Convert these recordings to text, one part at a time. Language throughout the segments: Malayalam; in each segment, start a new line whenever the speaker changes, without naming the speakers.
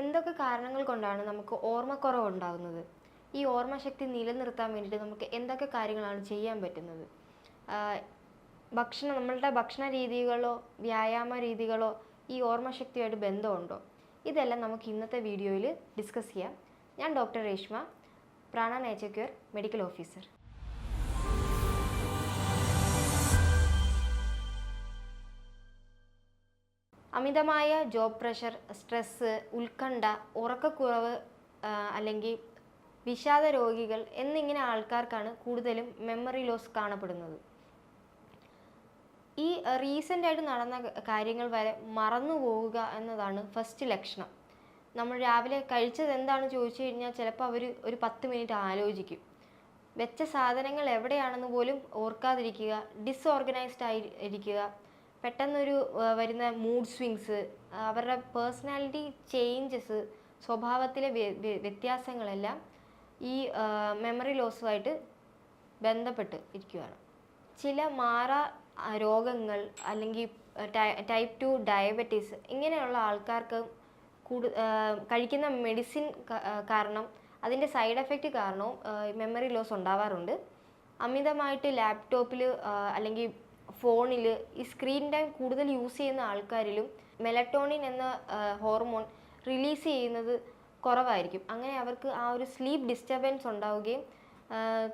എന്തൊക്കെ കാരണങ്ങൾ കൊണ്ടാണ് നമുക്ക് ഓർമ്മക്കുറവ് ഉണ്ടാകുന്നത്? ഈ ഓർമ്മശക്തി നിലനിർത്താൻ വേണ്ടിയിട്ട് നമുക്ക് എന്തൊക്കെ കാര്യങ്ങളാണ് ചെയ്യാൻ പറ്റുന്നത്? ഭക്ഷണം നമ്മളുടെ ഭക്ഷണ രീതികളോ വ്യായാമ രീതികളോ ഈ ഓർമ്മശക്തിയായിട്ട് ബന്ധമുണ്ടോ? ഇതെല്ലാം നമുക്ക് ഇന്നത്തെ വീഡിയോയിൽ ഡിസ്കസ് ചെയ്യാം. ഞാൻ doctor Reshma Prana nature cure medical officer അമിതമായ ജോബ് പ്രഷർ സ്ട്രെസ്സ് ഉത്കണ്ഠ ഉറക്കക്കുറവ് അല്ലെങ്കിൽ വിഷാദ രോഗികൾ എന്നിങ്ങനെ ആൾക്കാർക്കാണ് കൂടുതലും മെമ്മറി ലോസ് കാണപ്പെടുന്നത്. ഈ റീസെന്റ് ആയിട്ട് നടന്ന കാര്യങ്ങൾ വരെ മറന്നു പോവുക എന്നതാണ് ഫസ്റ്റ് ലക്ഷണം. നമ്മൾ രാവിലെ കഴിച്ചത് എന്താണ് ചോദിച്ചു കഴിഞ്ഞാൽ ചിലപ്പോൾ അവർ ഒരു പത്ത് മിനിറ്റ് ആലോചിക്കും. വെച്ച സാധനങ്ങൾ എവിടെയാണെന്ന് പോലും ഓർക്കാതിരിക്കുക ഡിസ്ഓർഗനൈസ്ഡ് ആയി ഇരിക്കുക പെട്ടെന്നൊരു വരുന്ന മൂഡ് സ്വിങ്സ് അവരുടെ പേഴ്സണാലിറ്റി ചേഞ്ചസ് സ്വഭാവത്തിലെ വ്യ- വ്യ- വ്യത്യാസങ്ങളെല്ലാം ഈ മെമ്മറി ലോസുമായിട്ട് ബന്ധപ്പെട്ട് ഇരിക്കുകയാണ് ചില മാറാ രോഗങ്ങൾ അല്ലെങ്കിൽ ടൈപ്പ് ടു ഡയബറ്റീസ് ഇങ്ങനെയുള്ള ആൾക്കാർക്ക് കൂടു കഴിക്കുന്ന മെഡിസിൻ കാരണം അതിന്റെ സൈഡ് എഫക്റ്റ് കാരണവും മെമ്മറി ലോസ് ഉണ്ടാവാറുണ്ട്. അമിതമായിട്ട് ലാപ്ടോപ്പിൽ അല്ലെങ്കിൽ ഫോണിൽ ഈ സ്ക്രീൻ ടൈം കൂടുതൽ യൂസ് ചെയ്യുന്ന ആൾക്കാരിലും മെലറ്റോണിൻ എന്ന ഹോർമോൺ റിലീസ് ചെയ്യുന്നത് കുറവായിരിക്കും. അങ്ങനെ അവർക്ക് ആ ഒരു സ്ലീപ്പ് ഡിസ്റ്റർബൻസ് ഉണ്ടാവുകയും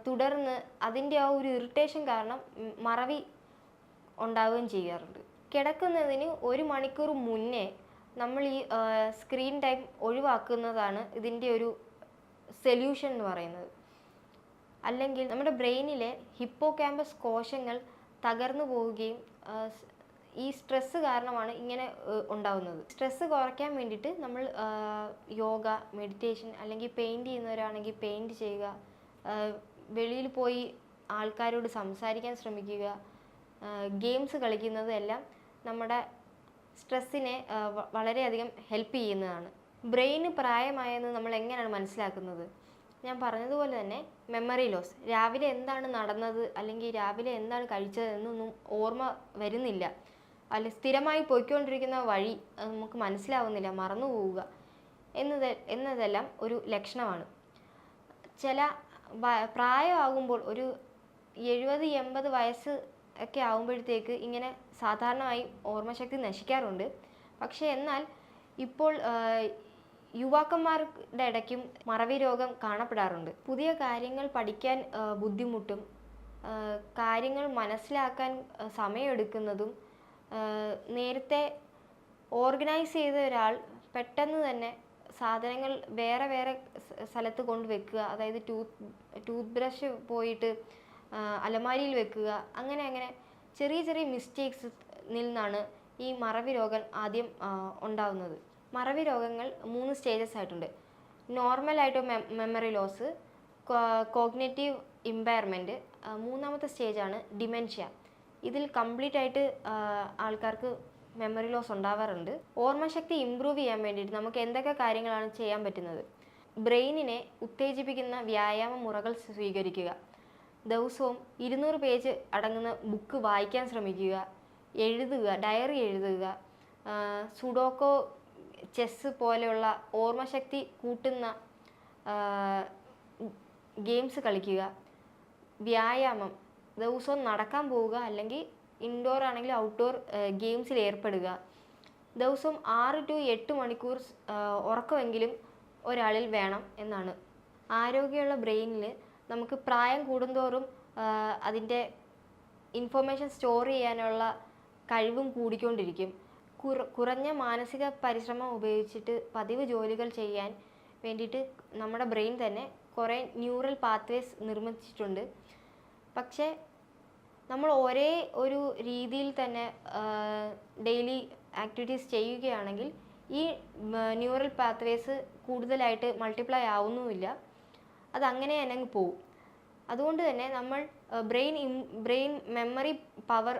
തുടർന്ന് അതിന്റെ ആ ഒരു ഇറിറ്റേഷൻ കാരണം മറവി ഉണ്ടാവുകയും ചെയ്യാറുണ്ട്. കിടക്കുന്നതിന് ഒരു മണിക്കൂർ മുന്നേ നമ്മൾ ഈ സ്ക്രീൻ ടൈം ഒഴിവാക്കുന്നതാണ് ഇതിന്റെ ഒരു സൊല്യൂഷൻ എന്ന് പറയുന്നത്. അല്ലെങ്കിൽ നമ്മുടെ ബ്രെയിനിലെ ഹിപ്പോ ക്യാമ്പസ് കോശങ്ങൾ തകർന്നു പോവുകയും ഈ സ്ട്രെസ്സ് കാരണമാണ് ഇങ്ങനെ ഉണ്ടാവുന്നത്. സ്ട്രെസ്സ് കുറയ്ക്കാൻ വേണ്ടിയിട്ട് നമ്മൾ യോഗ മെഡിറ്റേഷൻ അല്ലെങ്കിൽ പെയിന്റ് ചെയ്യുന്നവരാണെങ്കിൽ പെയിന്റ് ചെയ്യുക വെളിയിൽ പോയി ആൾക്കാരോട് സംസാരിക്കാൻ ശ്രമിക്കുക ഗെയിംസ് കളിക്കുന്നതെല്ലാം നമ്മുടെ സ്ട്രെസ്സിനെ വളരെയധികം ഹെൽപ്പ് ചെയ്യുന്നതാണ്. ബ്രെയിന് പ്രായമായെന്ന് നമ്മൾ എങ്ങനെയാണ് മനസ്സിലാക്കുന്നത്? ഞാൻ പറഞ്ഞതുപോലെ തന്നെ മെമ്മറി ലോസ് രാവിലെ എന്താണ് നടന്നത്? അല്ലെങ്കിൽ രാവിലെ എന്താണ് കഴിച്ചത് എന്നൊന്നും ഓർമ്മ വരുന്നില്ല. അല്ലെ സ്ഥിരമായി പോയിക്കൊണ്ടിരിക്കുന്ന വഴി നമുക്ക് മനസ്സിലാവുന്നില്ല മറന്നു പോവുക. എന്നത് എന്നതെല്ലാം ഒരു ലക്ഷണമാണ്. ചില പ്രായമാകുമ്പോൾ ഒരു എഴുപത് എൺപത് വയസ്സ് ഒക്കെ ആകുമ്പോഴത്തേക്ക് ഇങ്ങനെ സാധാരണമായി ഓർമ്മശക്തി നശിക്കാറുണ്ട്. പക്ഷേ എന്നാൽ ഇപ്പോൾ യുവാക്കന്മാരുടെ ഇടയ്ക്കും മറവി രോഗം കാണപ്പെടാറുണ്ട്. പുതിയ കാര്യങ്ങൾ പഠിക്കാൻ ബുദ്ധിമുട്ടും കാര്യങ്ങൾ മനസ്സിലാക്കാൻ സമയമെടുക്കുന്നതും നേരത്തെ ഓർഗനൈസ് ചെയ്ത ഒരാൾ പെട്ടെന്ന് തന്നെ സാധനങ്ങൾ വേറെ വേറെ സ്ഥലത്ത് കൊണ്ട് വെക്കുക. അതായത് ടൂത്ത് ടൂത്ത് ബ്രഷ് പോയിട്ട് അലമാരിയിൽ വെക്കുക. അങ്ങനെ അങ്ങനെ ചെറിയ ചെറിയ മിസ്റ്റേക്സ് നിന്നാണ് ഈ മറവി രോഗം ആദ്യം ഉണ്ടാവുന്നത്. മറവി രോഗങ്ങൾ മൂന്ന് സ്റ്റേജസ് ആയിട്ടുണ്ട്. നോർമൽ നോർമലായിട്ട് മെമ്മറി ലോസ് കോഗ്നേറ്റീവ് ഇമ്പയർമെന്റ് മൂന്നാമത്തെ സ്റ്റേജാണ് ഡിമെൻഷ്യ ഇതിൽ കംപ്ലീറ്റ് ആയിട്ട് ആൾക്കാർക്ക് മെമ്മറി ലോസ് ഉണ്ടാവാറുണ്ട്. ഓർമ്മശക്തി ഇമ്പ്രൂവ് ചെയ്യാൻ വേണ്ടിയിട്ട് നമുക്ക് എന്തൊക്കെ കാര്യങ്ങളാണ് ചെയ്യാൻ പറ്റുന്നത്? ബ്രെയിനിനെ ഉത്തേജിപ്പിക്കുന്ന വ്യായാമ മുറകൾ സ്വീകരിക്കുക. ദിവസവും ഇരുന്നൂറ് പേജ് അടങ്ങുന്ന ബുക്ക് വായിക്കാൻ ശ്രമിക്കുക. എഴുതുക ഡയറി എഴുതുക. സുഡോക്കോ ചെസ്സ് പോലെയുള്ള ഓർമ്മശക്തി കൂട്ടുന്ന ഗെയിംസ് കളിക്കുക വ്യായാമം ദിവസവും നടക്കാൻ പോവുക അല്ലെങ്കിൽ ഇൻഡോർ ആണെങ്കിൽ ഔട്ട്ഡോർ ഗെയിംസിൽ ഏർപ്പെടുക. ദിവസവും ആറ് ടു എട്ട് മണിക്കൂർ ഉറക്കമെങ്കിലും ഒരാളിൽ വേണം എന്നാണ്. ആരോഗ്യമുള്ള ബ്രെയിനിൽ നമുക്ക് പ്രായം കൂടുന്തോറും അതിന്റെ ഇൻഫർമേഷൻ സ്റ്റോർ ചെയ്യാനുള്ള കഴിവും കൂടിക്കൊണ്ടിരിക്കും. കുറഞ്ഞ മാനസിക പരിശ്രമം ഉപയോഗിച്ചിട്ട് പതിവ് ജോലികൾ ചെയ്യാൻ വേണ്ടിയിട്ട് നമ്മുടെ ബ്രെയിൻ തന്നെ കുറേ ന്യൂറൽ പാത്വേസ് നിർമ്മിച്ചിട്ടുണ്ട്. പക്ഷേ നമ്മൾ ഒരേ ഒരു രീതിയിൽ തന്നെ ഡെയിലി ആക്ടിവിറ്റീസ് ചെയ്യുകയാണെങ്കിൽ ഈ ന്യൂറൽ പാത്വേസ് കൂടുതലായിട്ട് മൾട്ടിപ്ലൈ ആവുന്നുമില്ല. അതങ്ങനെ തന്നെ അങ്ങ് പോവും. അതുകൊണ്ട് തന്നെ നമ്മൾ brain brain memory power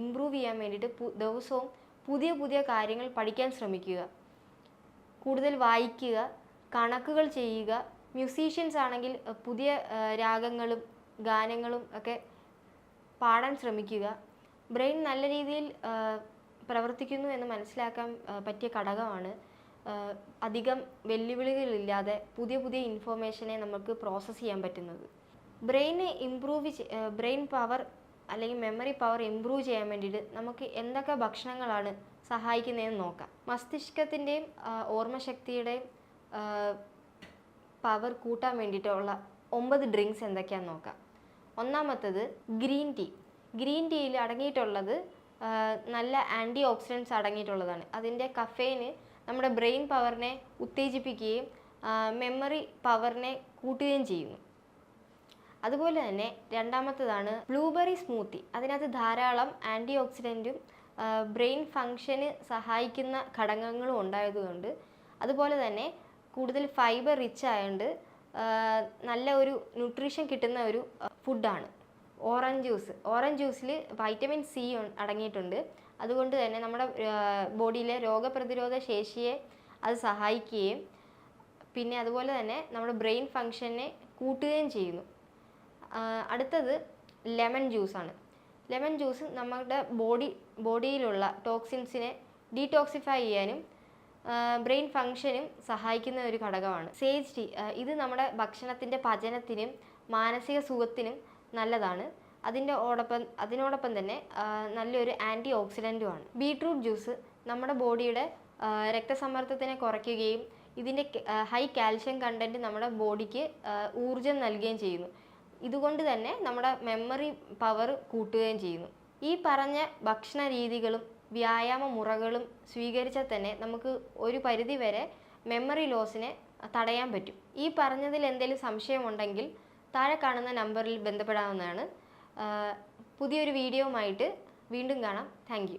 improve ചെയ്യാൻ വേണ്ടിയിട്ട് ദിവസവും പുതിയ പുതിയ കാര്യങ്ങൾ പഠിക്കാൻ ശ്രമിക്കുക. കൂടുതൽ വായിക്കുക കണക്കുകൾ ചെയ്യുക മ്യൂസീഷ്യൻസ് ആണെങ്കിൽ പുതിയ രാഗങ്ങളും ഗാനങ്ങളും ഒക്കെ പാടാൻ ശ്രമിക്കുക. ബ്രെയിൻ നല്ല രീതിയിൽ പ്രവർത്തിക്കുന്നു എന്ന് മനസ്സിലാക്കാൻ പറ്റിയ ഘടകമാണ്. അധികം വെല്ലുവിളികളില്ലാതെ പുതിയ പുതിയ ഇൻഫോർമേഷനെ നമുക്ക് പ്രോസസ്സ് ചെയ്യാൻ പറ്റുന്നത്. ബ്രെയിനെ ഇമ്പ്രൂവ് ബ്രെയിൻ പവർ അല്ലെങ്കിൽ മെമ്മറി പവർ ഇമ്പ്രൂവ് ചെയ്യാൻ വേണ്ടിയിട്ട് നമുക്ക് എന്തൊക്കെ ഭക്ഷണങ്ങളാണ് സഹായിക്കുന്നതെന്ന് നോക്കാം. മസ്തിഷ്കത്തിന്റെയും ഓർമ്മശക്തിയുടെയും പവർ കൂട്ടാൻ വേണ്ടിയിട്ടുള്ള ഒമ്പത് ഡ്രിങ്ക്സ് എന്തൊക്കെയാണെന്ന് നോക്കാം. ഒന്നാമത്തത് ഗ്രീൻ ടീ ഗ്രീൻ ടീയിൽ അടങ്ങിയിട്ടുള്ളത് നല്ല ആന്റി ഓക്സിഡൻസ് അടങ്ങിയിട്ടുള്ളതാണ്. അതിന്റെ കഫേന് നമ്മുടെ ബ്രെയിൻ പവറിനെ ഉത്തേജിപ്പിക്കുകയും മെമ്മറി പവറിനെ കൂട്ടുകയും ചെയ്യുന്നു. അതുപോലെ തന്നെ രണ്ടാമത്തതാണ് ബ്ലൂബെറി സ്മൂത്തി അതിനകത്ത് ധാരാളം ആന്റി ഓക്സിഡന്റും ബ്രെയിൻ ഫങ്ഷന് സഹായിക്കുന്ന ഘടകങ്ങളും ഉണ്ടായതുകൊണ്ട് അതുപോലെ തന്നെ കൂടുതൽ ഫൈബർ റിച്ച് ആയതുകൊണ്ട് നല്ല ഒരു ന്യൂട്രീഷൻ കിട്ടുന്ന ഒരു ഫുഡാണ് ഓറഞ്ച് ജ്യൂസ് ഓറഞ്ച് ജ്യൂസിൽ വൈറ്റമിൻ സി അടങ്ങിയിട്ടുണ്ട്. അതുകൊണ്ട് തന്നെ നമ്മുടെ ബോഡിയിലെ രോഗപ്രതിരോധ ശേഷിയെ അത് സഹായിക്കുകയും പിന്നെ അതുപോലെ തന്നെ നമ്മുടെ ബ്രെയിൻ ഫങ്ഷനെ കൂട്ടുകയും ചെയ്യുന്നു. അടുത്തത് ലെമൺ ജ്യൂസാണ്. ലെമൺ ജ്യൂസ് നമ്മുടെ ബോഡി ബോഡിയിലുള്ള ടോക്സിൻസിനെ ഡീടോക്സിഫൈ ചെയ്യാനും ബ്രെയിൻ ഫങ്ഷനും സഹായിക്കുന്ന ഒരു ഘടകമാണ്. സേജ് ടീ ഇത് നമ്മുടെ ഭക്ഷണത്തിന്റെ പചനത്തിനും മാനസിക സുഖത്തിനും നല്ലതാണ്. അതിന്റെ ഓടൊപ്പം അതിനോടൊപ്പം തന്നെ നല്ലൊരു ആന്റി ഓക്സിഡന്റുമാണ് ബീട്രൂട്ട് ജ്യൂസ് നമ്മുടെ ബോഡിയുടെ രക്തസമ്മർദ്ദത്തിനെ കുറയ്ക്കുകയും ഇതിന്റെ ഹൈ കാൽഷ്യം കണ്ടന്റ് നമ്മുടെ ബോഡിക്ക് ഊർജം നൽകുകയും ചെയ്യുന്നു. ഇതുകൊണ്ട് തന്നെ നമ്മുടെ മെമ്മറി പവർ കൂട്ടുകയും ചെയ്യുന്നു. ഈ പറഞ്ഞ ഭക്ഷണ രീതികളും വ്യായാമ മുറകളും സ്വീകരിച്ചാൽ തന്നെ നമുക്ക് ഒരു പരിധി വരെ മെമ്മറി ലോസിനെ തടയാൻ പറ്റും. ഈ പറഞ്ഞതിൽ എന്തെങ്കിലും സംശയമുണ്ടെങ്കിൽ താഴെ കാണുന്ന നമ്പറിൽ ബന്ധപ്പെടാവുന്നതാണ്. പുതിയൊരു വീഡിയോവുമായിട്ട് വീണ്ടും കാണാം. താങ്ക്